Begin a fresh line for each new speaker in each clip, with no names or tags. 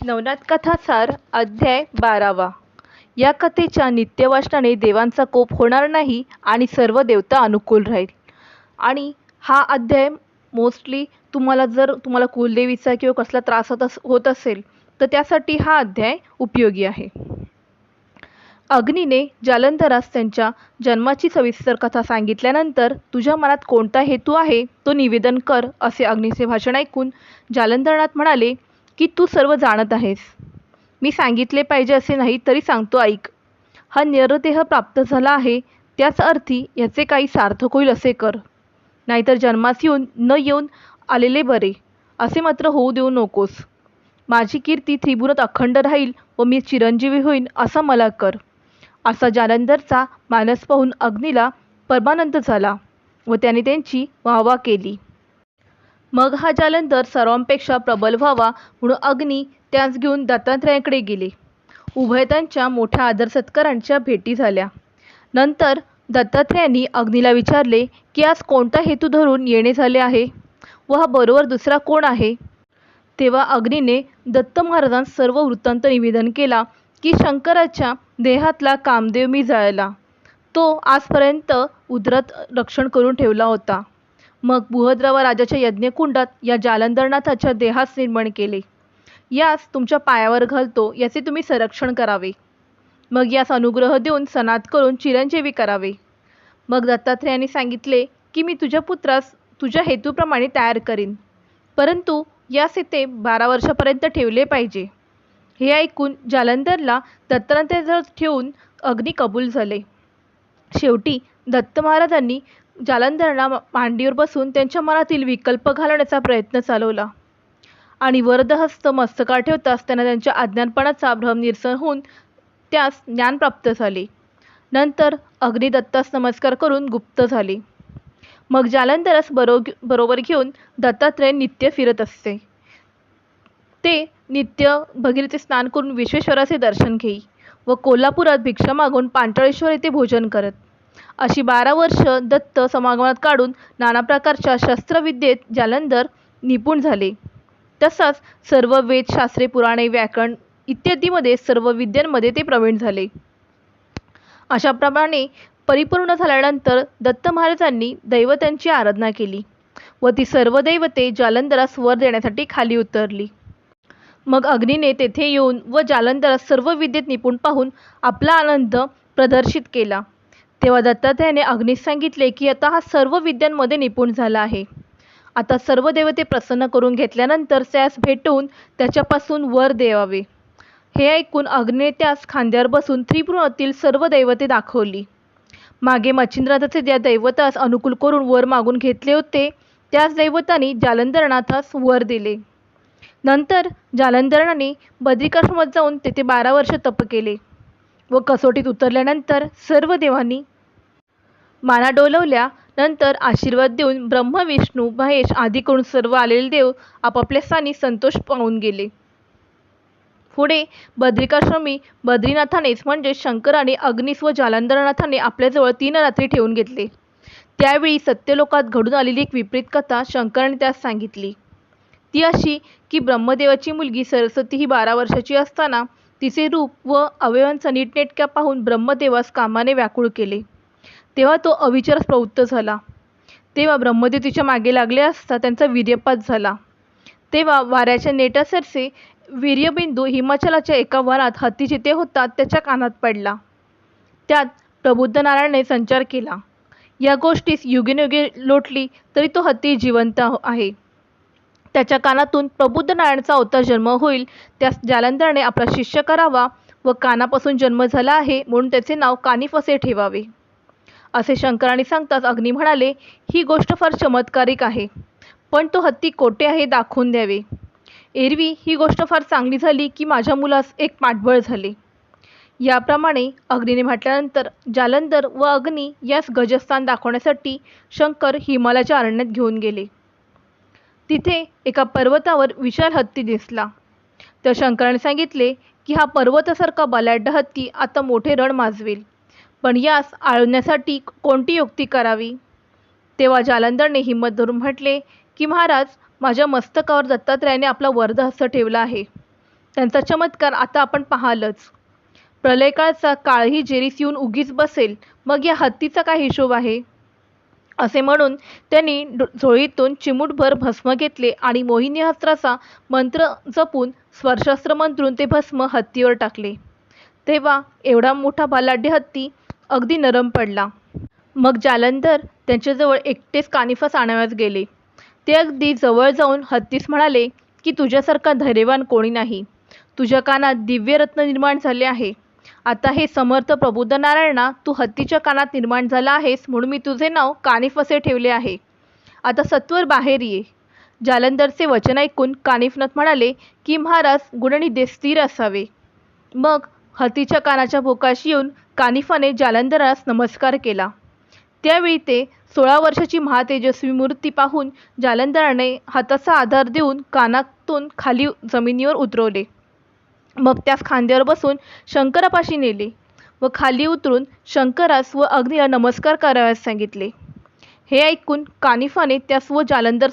नवनाथ कथासार अध्याय बारावा. या कथेच्या नित्यवाचनाने देवांचा कोप होणार नाही आणि सर्व देवता अनुकूल राहील. आणि हा अध्याय मोस्टली तुम्हाला जर तुम्हाला कुलदेवीचा किंवा कसला त्रास होत अस होत असेल तर त्यासाठी हा अध्याय उपयोगी आहे. अग्नीने जालंधरास त्यांच्या जन्माची सविस्तर कथा सांगितल्यानंतर तुझ्या मनात कोणता हेतू आहे? तो निवेदन कर असे अग्नीचे भाषण ऐकून जालंधरनाथ म्हणाले की तू सर्व जाणत आहेस. मी सांगितले पाहिजे असे नाही तरी सांगतो ऐक. हा निरदेह प्राप्त झाला आहे त्याच अर्थी याचे काही सार्थक होईल असे कर. नाहीतर जन्मास येऊन न येऊन आलेले बरे. असे मात्र होऊ देऊ नकोस. माझी कीर्ती त्रिभुवनात अखंड राहील व मी चिरंजीवी होईन असं मला कर. असा जालंधरचा मानस पाहून अग्नीला परमानंद झाला व त्याने त्यांची वाहवा केली. मग हा जालंधर सर्वांपेक्षा प्रबल व्हावा म्हणून अग्नी त्यास घेऊन दत्तात्रयाकडे गेले. उभय त्यांच्या मोठ्या आदरसत्कारांच्या भेटी झाल्या. नंतर दत्तात्रयांनी अग्नीला विचारले की आज कोणता हेतू धरून येणे झाले आहे? व हा बरोबर दुसरा कोण आहे? तेव्हा अग्नीने दत्त महाराजांस सर्व वृत्तांत निवेदन केला की शंकराच्या देहातला कामदेव मी जाळला. तो आजपर्यंत उदरात रक्षण करून ठेवला होता. मग बुहद्रव राजाच्या यज्ञकुंडात या जालंधरनाथाच्या देहास निर्माण केले. यास तुमच्या पायावर घालतो याचे तुम्ही संरक्षण करावे. मग यास अनुग्रह देऊन सनात करून चिरंजीवी करावे. मग दत्तात्रेयांनी सांगितले की मी तुझ्या पुत्रास तुझ्या हेतूप्रमाणे तयार करीन. परंतु यास येथे बारा वर्षापर्यंत ठेवले पाहिजे. हे ऐकून जालंधरला दत्तात्रयाजवळ ठेवून अग्नी कबूल झाले. शेवटी दत्त महाराजांनी जालंधरला मांडीवर बसून त्यांच्या मनातील विकल्प घालवण्याचा प्रयत्न चालवला. आणि वरदहस्त मस्तकाळ ठेवताच त्यांना त्यांच्या अज्ञानपणाचा भ्रम निरसन होऊन त्यास ज्ञान प्राप्त झाले. नंतर अग्निदत्तास नमस्कार करून गुप्त झाले. मग जालंधरास बरो बरोबर घेऊन दत्तात्रय नित्य फिरत असते. ते नित्य भगीरथे स्नान करून विश्वेश्वराचे दर्शन घेई व कोल्हापुरात भिक्षा मागून पांटळेश्वर येथे भोजन करत. अशी बारा वर्ष दत्त समागमात काढून नाना प्रकारच्या शस्त्रविद्येत जालंधर निपुण झाले. तसाच सर्व वेदशास्त्रे पुराणे व्याकरण इत्यादीमध्ये सर्व विद्यांमध्ये ते प्रवीण झाले. अशाप्रमाणे परिपूर्ण झाल्यानंतर दत्त महाराजांनी दैवतांची आराधना केली व ती सर्व दैवते जालंधरास वर देण्यासाठी खाली उतरली. मग अग्नीने तेथे येऊन व जालंधरास सर्व विद्येत निपुण पाहून आपला आनंद प्रदर्शित केला. तेव्हा दत्तात्रयाने अग्नीस सांगितले की आता हा सर्व विद्यांमध्ये निपुण झाला आहे. आता सर्व देवते प्रसन्न करून घेतल्यानंतर त्यास भेटून त्याच्यापासून वर देवावे. हे ऐकून अग्ने त्यास खांद्यावर बसून त्रिपुरातील सर्व दैवते दाखवली. मागे मच्छिंद्रनाथाचे ज्या दैवतास अनुकूल करून वर मागून घेतले होते त्याच दैवतांनी जालंधरनाथास वर दिले. नंतर जालंधरणाने बद्रिकाश्रमात जाऊन तेथे बारा वर्ष तप केले व कसोटीत उतरल्यानंतर सर्व देवांनी माना डोलवल्या नंतर आशीर्वाद देऊन ब्रह्म विष्णू महेश आदी करून सर्व आलेले देव आपापल्या स्थानी संतोष पाहून गेले. पुढे बद्रिकाश्रमी बद्रीनाथानेच म्हणजे शंकराने अग्निस व जालंधरनाथाने आपल्याजवळ तीन रात्री ठेवून घेतले. त्यावेळी सत्यलोकात घडून आलेली एक विपरीत कथा शंकराने त्यास सांगितली. ती अशी की ब्रह्मदेवाची मुलगी सरस्वती ही बारा वर्षाची असताना तिचे रूप व अवयवांचा नीटनेटक्या पाहून ब्रह्मदेवास कामाने व्याकुळ केले. तेव्हा तो अविचारास प्रवृत्त झाला. तेव्हा ब्रह्मदेव तिच्यामागे लागले असता त्यांचा वीर्यपात झाला. तेव्हा वाऱ्याच्या नेटासरसे वीर्यबिंदू हिमाचलाच्या एका वनात हत्ती जिथे होता त्याच्या कानात पडला. त्यात प्रबुद्ध नारायणने संचार केला. या गोष्टीस युगेनुगे लोटली तरी तो हत्ती जिवंत आहे. त्याच्या कानातून प्रबुद्ध नारायणचा अवतार जन्म होईल त्यास जालंधराने आपला शिष्य करावा व कानापासून जन्म झाला आहे म्हणून त्याचे नाव कानिफ असे ठेवावे. असे शंकराने सांगताच अग्नी म्हणाले ही गोष्ट फार चमत्कारिक आहे पण तो हत्ती कोठे आहे दाखवून द्यावे. एरवी ही गोष्ट फार चांगली झाली की माझ्या मुलास एक पाठबळ झाले. याप्रमाणे अग्नीने म्हटल्यानंतर जालंधर व अग्नी यास गजस्थान दाखवण्यासाठी शंकर हिमालयाच्या अरण्यात घेऊन गेले. तिथे एका पर्वतावर विशाल हत्ती दिसला. तर शंकराने सांगितले की हा पर्वतासारखा बलाढ्य हत्ती आता मोठे रण माजवेल. पण यास आळवण्यासाठी कोणती युक्ती करावी? तेव्हा जालंधरने हिंमत धरून म्हटले की महाराज माझ्या मस्तकावर दत्तात्रयाने आपला वरदहस्त ठेवला आहे. त्यांचा चमत्कार आता आपण पाहालच. प्रलयकाळचा काळही जेरीस येऊन उगीच बसेल मग या हत्तीचा काय हिशोब आहे? असे म्हणून त्यांनी डो- झोळीतून चिमूटभर भस्म घेतले आणि मोहिनी हस्त्राचा मंत्र जपून स्वरशास्त्र मंत्रून ते भस्म हत्तीवर टाकले. तेव्हा एवढा मोठा बालाढ्य हत्ती अगदी नरम पडला. मग जालंधर त्यांच्याजवळ एकटेच कानिफास आणाव्यास गेले. ते अगदी जवळ जाऊन हत्तीस म्हणाले की तुझ्यासारखा धैर्यवान कोणी नाही. तुझ्या कानात दिव्यरत्न निर्माण झाले आहे. आता हे समर्थ प्रबुद्ध नारायणा तू हत्तीच्या कानात निर्माण झाला आहेस म्हणून मी तुझे नाव कानिफ असे ठेवले आहे. आता सत्वर बाहेर ये. जालंधरचे वचन ऐकून कानिफनाथ म्हणाले की महाराज गुणनिधे स्थिर असावे. मग हत्तीच्या कानाच्या भोकाशी येऊन कानिफाने जालंधरास नमस्कार केला. त्यावेळी ते सोळा वर्षाची महातेजस्वी मूर्ती पाहून जालंधराने हाताचा आधार देऊन कानातून खाली जमिनीवर उतरवले. मग त्यास खांद्यावर बसून शंकरापाशी नेले व खाली उतरून शंकरास व अग्नीला नमस्कार करावयास सांगितले. हे ऐकून कानिफाने त्यास व जालंधर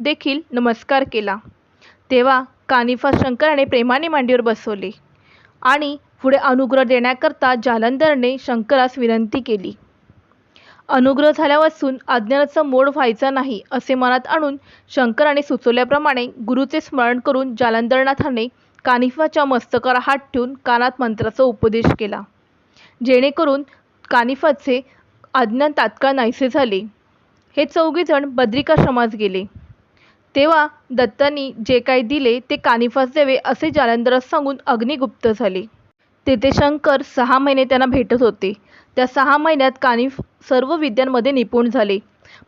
देखील नमस्कार केला. तेव्हा कानिफा शंकराने प्रेमाने मांडीवर बसवले आणि पुढे अनुग्रह देण्याकरता जालंधरने शंकरास विनंती केली. अनुग्रह झाल्यापासून अज्ञानाचा मोड व्हायचा नाही असे मनात आणून शंकराने सुचवल्याप्रमाणे गुरुचे स्मरण करून जालंधरनाथाने कानिफाच्या मस्तकाला हात ठेवून कानात मंत्राचा उपदेश केला. जेणेकरून कानिफाचे अज्ञान तात्काळ नाहीसे झाले. हे चौघीजण बद्रिकाश्रमास गेले. तेव्हा दत्तांनी जे काही दिले ते कानिफास द्यावे असे जालंधरास सांगून अग्निगुप्त झाले. तेथे शंकर सहा महिने त्यांना भेटत होते. त्या सहा महिन्यात कानिफ सर्व विद्यांमध्ये निपुण झाले.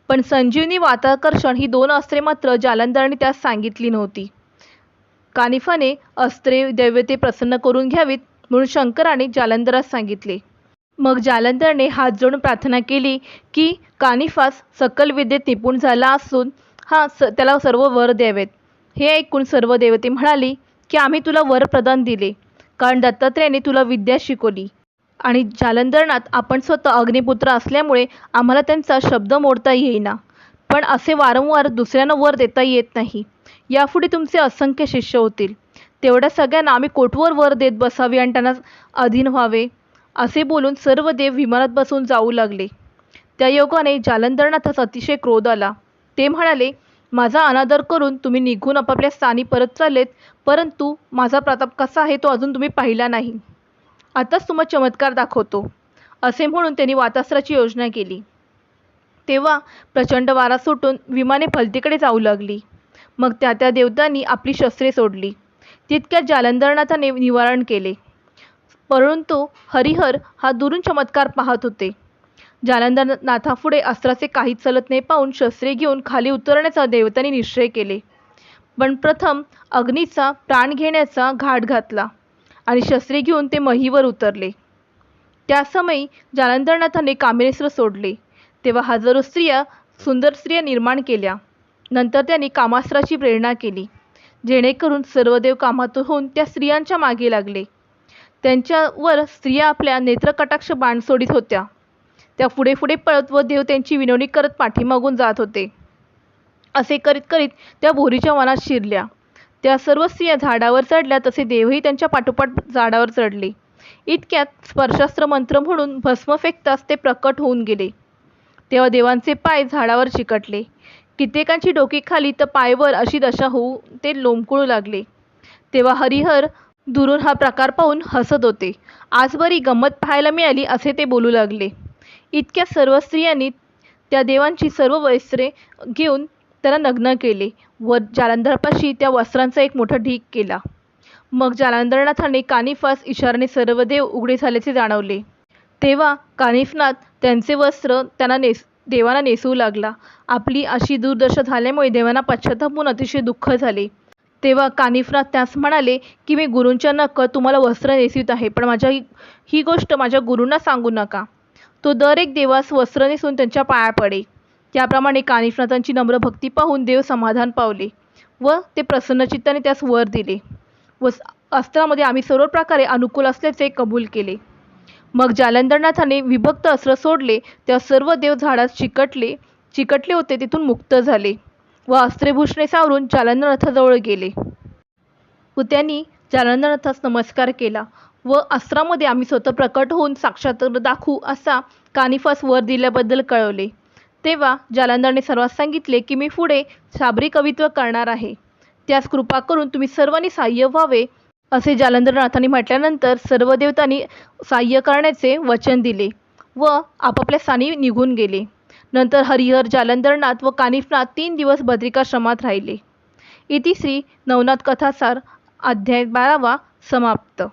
पण संजीवनी वाताकर्षण ही दोन अस्त्रे मात्र जालंधरांनी त्यास सांगितली नव्हती. कानिफाने अस्त्रे दैवते प्रसन्न करून घ्यावीत म्हणून शंकराने जालंधरास सांगितले. मग जालंधरने हात जोडून प्रार्थना केली की कानिफास सकल विद्येत निपुण झाला असून हा स त्याला सर्व वर द्यावेत. हे ऐकून सर्व देवते म्हणाली की आम्ही तुला वर प्रदान दिले. कारण दत्तात्रेयाने तुला विद्या शिकवली. आणि जालंधरनाथ आपण स्वतः अग्निपुत्र असल्यामुळे आम्हाला त्यांचा शब्द मोडता येईना. पण असे वारंवार दुसऱ्यांना वर देता येत नाही. यापुढे तुमचे असंख्य शिष्य होतील. तेवढ्या सगळ्यांना आम्ही कोठवर वर देत बसावे आणि त्यांना अधीन व्हावे? असे बोलून सर्व देव विमानात बसून जाऊ लागले. त्या योगाने जालंधरनाथास अतिशय क्रोध आला. ते म्हणाले माझा अनादर करून तुम्ही निघून आपापल्या स्थानी परत चाललेत परंतु माझा प्रताप कसा आहे तो अजून तुम्ही पाहिला नाही. आताच तुम्हा चमत्कार दाखवतो असे म्हणून त्यांनी वातास्त्राची योजना केली. तेव्हा प्रचंड वारा सुटून विमाने फलतीकडे जाऊ लागली. मग त्या त्या देवतांनी आपली शस्त्रे सोडली. तितक्या जालंधरणाचा नि निवारण केले. परंतु हरिहर हा दुरून चमत्कार पाहत होते. जालंधरनाथापुढे अस्त्राचे काहीच चलत नाही पाहून शस्त्रे घेऊन खाली उतरण्याचा देवतांनी निश्चय केले. पण प्रथम अग्नीचा प्राण घेण्याचा घाट घातला आणि शस्त्रे घेऊन ते महीवर उतरले. त्या समयी जालंधरनाथाने कामेश्वर सोडले. तेव्हा हजारो स्त्रिया सुंदर स्त्रिया निर्माण केल्या. नंतर त्यांनी कामास्त्राची प्रेरणा केली. जेणेकरून सर्व देव कामात होऊन त्या स्त्रियांच्या मागे लागले. त्यांच्यावर स्त्रिया आपल्या नेत्रकटाक्ष बाण सोडित होत्या. त्या पुढे पुढे पळत व देव त्यांची विनवणी करत पाठीमागून जात होते. असे करीत करीत त्या बोरीच्या वनात शिरल्या. त्या सर्व स्त्रिया झाडावर चढल्या तसे देवही त्यांच्या पाठोपाठ झाडावर चढले. इतक्यात स्पर्शास्त्र मंत्र म्हणून भस्म फेकताच ते प्रकट होऊन गेले. तेव्हा देवांचे पाय झाडावर चिकटले. कित्येकांची डोकी खाली तर पायवर अशी दशा होऊ ते लोंबकुळू लागले. तेव्हा हरिहर दुरून हा प्रकार पाहून हसत होते. आज बरी गंमत पाहायला मिळाली असे ते बोलू लागले. इतक्या सर्व स्त्रियांनी त्या देवांची सर्व वस्त्रे घेऊन त्यांना नग्न केले व जालंधरपाशी त्या वस्त्रांचा एक मोठा ढीक केला. मग जालंधरनाथाने कानिफास इशाराने सर्व देव उघडे झाल्याचे जाणवले. तेव्हा कानिफनाथ त्यांचे वस्त्र त्यांना नेस देवांना नेसवू लागला. आपली अशी दुर्दशा झाल्यामुळे देवांना पश्चाताप होऊन अतिशय दुःख झाले. तेव्हा कानिफनाथ त्यास म्हणाले की मी गुरूंच्या नक तुम्हाला वस्त्र नेसवित आहे पण माझ्या ही ही गोष्ट माझ्या गुरूंना सांगू नका. तो दर एक देवास वस्त्र नेसून त्यांच्या पाया पडे. त्याप्रमाणे कानिफनाथांची नम्र भक्ती पाहून देव समाधान पावले व ते प्रसन्नचित्ताने त्यास वर दिले. व अस्त्रामध्ये आम्ही सर्व प्रकारे अनुकूल असल्याचे कबूल केले. मग जालंधरनाथाने विभक्त अस्त्र सोडले त्या सर्व देव झाडात चिकटले चिकटले होते तिथून मुक्त झाले व अस्त्रेभूषणे सावरून जालंधरनाथाजवळ गेले. व त्यांनी जालंधरनाथास नमस्कार केला. व अस्त्रामध्ये आम्ही स्वतः प्रकट होऊन साक्षात दाखवू असा कानिफास वर दिल्याबद्दल कळवले. तेव्हा जालंधरने सर्वांस सांगितले की मी पुढे साबरी कवित्व करणार आहे. त्यास कृपा करून तुम्ही सर्वांनी सहाय्य व्हावे असे जालंधरनाथांनी म्हटल्यानंतर सर्व देवतांनी सहाय्य करण्याचे वचन दिले व आपापल्या स्थानी निघून गेले. नंतर हरिहर जालंधरनाथ व कानिफनाथ तीन दिवस बद्रिकाश्रमात राहिले. इति श्री नवनाथ कथासार अध्याय बारावा समाप्त.